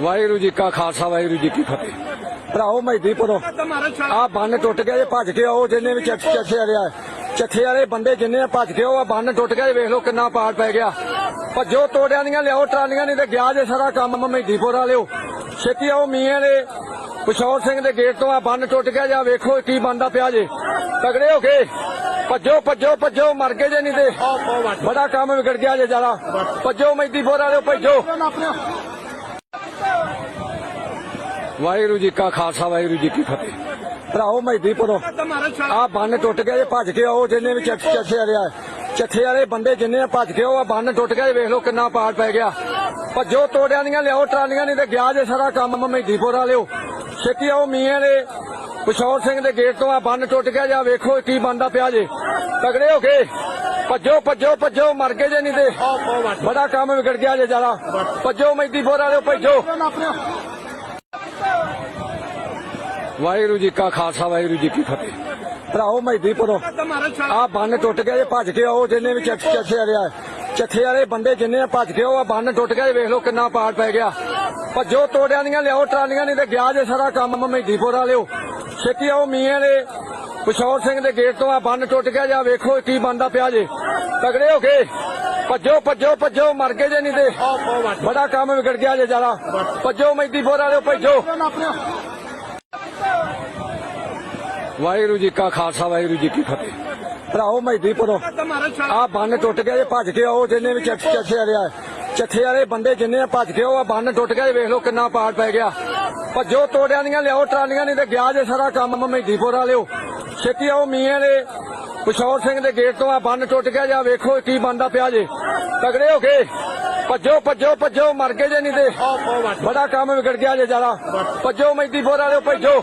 ਵਾਹਿਗੁਰੂ ਜੀ ਕਾ ਖਾਲਸਾ, ਵਾਹਿਗੁਰੂ ਜੀ ਕੀ ਫਤਿਹ। ਭਰਾਓ ਮਹਿਦੀਪੁਰੋਂ ਆ ਬੰਨ ਟੁੱਟ ਗਿਆ ਜੇ ਭੱਜ ਕੇ ਆਓ, ਜਿੰਨੇ ਵੀ ਚੱਠੇ ਵਾਲਿਆ ਚੱਠੇ ਵਾਲੇ ਬੰਦੇ ਜਿੰਨੇ ਆ ਭੱਜ ਕੇ ਆਓ ਆ ਬੰਨ ਟੁੱਟ ਗਿਆ ਵੇਖ ਲਓ ਕਿੰਨਾ ਪਾੜ ਪੈ ਗਿਆ। ਭੱਜੋ, ਤੋੜਿਆਂ ਦੀਆਂ ਲਿਆਓ, ਟਰਾਲੀਆਂ ਨਹੀਂ ਤੇ ਗਿਆ ਜੇ ਸਾਰਾ ਕੰਮ ਮਹਿਦੀਪੁਰ ਵਾਲਿਓ। ਛੇਤੀ ਆਓ ਮੀਆਂ ਦੇ ਪਿਸ਼ੌਰ ਸਿੰਘ ਦੇ ਗੇਟ ਤੋਂ ਆ ਬੰਨ ਟੁੱਟ ਗਿਆ, ਜਾਂ ਵੇਖੋ ਕੀ ਬੰਦਾ ਪਿਆ ਜੇ। ਤਗੜੇ ਹੋ ਕੇ। ਭੱਜੋ ਭੱਜੋ ਭੱਜੋ, ਮਰ ਗਏ ਜੇ ਨਹੀਂ ਤੇ। ਬੜਾ ਕੰਮ ਵਿਗੜ ਗਿਆ ਜੇ ਜ਼ਿਆਦਾ। ਭੱਜੋ, ਮਹਿਦੀਪੁਰ ਵਾਲਿਓ, ਭੱਜੋ। ਵਾਹਿਗੁਰੂ ਜੀ ਕਾ ਖਾਲਸਾ, ਵਾਹਿਗੁਰੂ ਜੀ ਕੀ ਫਤਿਹ। ਭਰਾਓ ਮਹਿਦੀਪੁਰੋਂ ਆ ਬੰਨ ਟੁੱਟ ਗਿਆ, ਜੇ ਭੱਜ ਕੇ ਆਓ, ਜਿੰਨੇ ਵੀ ਚੱਠੇ ਵਾਲਿਆ ਚੱਠੇ ਵਾਲੇ ਬੰਦੇ ਜਿੰਨੇ ਆ ਭੱਜ ਕੇ ਆਓ ਆ ਬੰਨ ਟੁੱਟ ਗਿਆ ਵੇਖ ਲਓ ਕਿੰਨਾ ਪਾੜ ਪੈ ਗਿਆ। ਭੱਜੋ, ਤੋੜਿਆਂ ਦੀਆਂ ਲਿਆਓ, ਟਰਾਲੀਆਂ ਨਹੀਂ ਤੇ ਗਿਆ ਜੇ ਸਾਰਾ ਕੰਮ ਮਹਿਦੀਪੁਰ ਵਾਲਿਓ। ਛੇਤੀ ਆਓ ਮੀਆਂ ਦੇ ਪਿਸ਼ੌਰ ਸਿੰਘ ਦੇ ਗੇਟ ਤੋਂ ਆ ਬੰਨ ਟੁੱਟ ਗਿਆ, ਜਾਂ ਵੇਖੋ ਕੀ ਬੰਦਾ ਪਿਆ ਜੇ। ਤਗੜੇ ਹੋ ਕੇ। ਭੱਜੋ ਭੱਜੋ ਭੱਜੋ, ਮਰ ਗਏ ਜੇ ਨਹੀਂ ਤੇ। ਬੜਾ ਕੰਮ ਵਿਗੜ ਗਿਆ ਜੇ ਜ਼ਿਆਦਾ। ਭੱਜੋ, ਮਹਿਦੀਪੁਰ ਵਾਲਿਓ, ਭੱਜੋ। ਵਾਹਿਗੁਰੂ ਜੀ ਕਾ ਖਾਲਸਾ, ਵਾਹਿਗੁਰੂ ਜੀ ਕੀ ਫਤਿਹ। ਭਰਾਓ ਮਹਿਦੀਪੁਰੋਂ ਆ ਬੰਨ ਟੁੱਟ ਗਿਆ ਜੇ ਭੱਜ ਕੇ ਆਓ, ਜਿੰਨੇ ਵੀ ਚੱਠ ਚੱਠੇ ਵਾਲਿਆ ਵਾਲੇ ਬੰਦੇ ਜਿੰਨੇ ਭੱਜ ਕੇ ਆਓ ਆ ਬੰਨ ਟੁੱਟ ਗਿਆ ਵੇਖ ਲਓ ਕਿੰਨਾ ਪਾੜ ਪੈ ਗਿਆ। ਭੱਜੋ ਤੋੜਿਆਂ ਦੀਆਂ ਲਿਆਓ, ਟਰਾਲੀਆਂ ਨਹੀਂ ਤੇ ਗਿਆ ਜੇ ਸਾਰਾ ਕੰਮ ਮਹਿਦੀਪੁਰ ਵਾਲਿਓ ਛੇਤੀ ਆਓ ਮੀਆਂ ਦੇ ਪਿਸ਼ੌਰ ਸਿੰਘ ਦੇ ਗੇਟ ਤੋਂ ਆ ਬੰਨ ਟੁੱਟ ਗਿਆ, ਜਾਂ ਵੇਖੋ ਕੀ ਬੰਦਾ ਪਿਆ ਜੇ। ਤਗੜੇ ਹੋ ਕੇ। ਭੱਜੋ ਭੱਜੋ ਭੱਜੋ, ਮਰ ਗਏ ਜੇ ਨਹੀਂ ਤੇ। ਬੜਾ ਕੰਮ ਵਿਗੜ ਗਿਆ ਜੇ ਜ਼ਿਆਦਾ। ਭੱਜੋ, ਮਹਿਦੀਪੁਰ ਵਾਲਿਓ, ਭੱਜੋ। ਵਾਹਿਗੁਰੂ ਜੀ ਕਾ ਖਾਲਸਾ, ਵਾਹਿਗੁਰੂ ਜੀ ਕੀ ਫਤਿਹ। ਭਰਾਓ ਮਹਿਦੀਪੁਰੋਂ ਆ ਬੰਨ ਟੁੱਟ ਗਿਆ, ਜੇ ਭੱਜ ਕੇ ਆਓ, ਜਿੰਨੇ ਵੀ ਚੱਠੇ ਵਾਲਿਆ ਚੱਠੇ ਵਾਲੇ ਬੰਦੇ ਜਿੰਨੇ ਆ ਭੱਜ ਕੇ ਆਓ ਆ ਬੰਨ ਟੁੱਟ ਗਿਆ ਵੇਖ ਲਓ ਕਿੰਨਾ ਪਾੜ ਪੈ ਗਿਆ। ਭੱਜੋ ਤੋੜਿਆਂ ਦੀਆਂ ਲਿਆਓ, ਟਰਾਲੀਆਂ ਨਹੀਂ ਤੇ ਗਿਆ ਜੇ ਸਾਰਾ ਕੰਮ ਮਹਿਦੀਪੁਰ ਵਾਲਿਓ। ਛੇਤੀ ਆਓ ਮੀਆਂ ਦੇ ਪਿਸ਼ੌਰ ਸਿੰਘ ਦੇ ਗੇਟ ਤੋਂ ਆ ਬੰਨ ਟੁੱਟ ਗਿਆ, ਜਾਂ ਵੇਖੋ ਕੀ ਬੰਦਾ ਪਿਆ ਜੇ। ਤਗੜੇ ਹੋ ਕੇ। ਭੱਜੋ ਭੱਜੋ ਭੱਜੋ, ਮਰ ਗਏ ਜੇ ਨਹੀਂ ਤੇ। ਬੜਾ ਕੰਮ ਵਿਗੜ ਗਿਆ ਜੇ ਜ਼ਿਆਦਾ। ਭੱਜੋ ਮਹਿਦੀਪੁਰ ਵਾਲਿਓ, ਭੱਜੋ।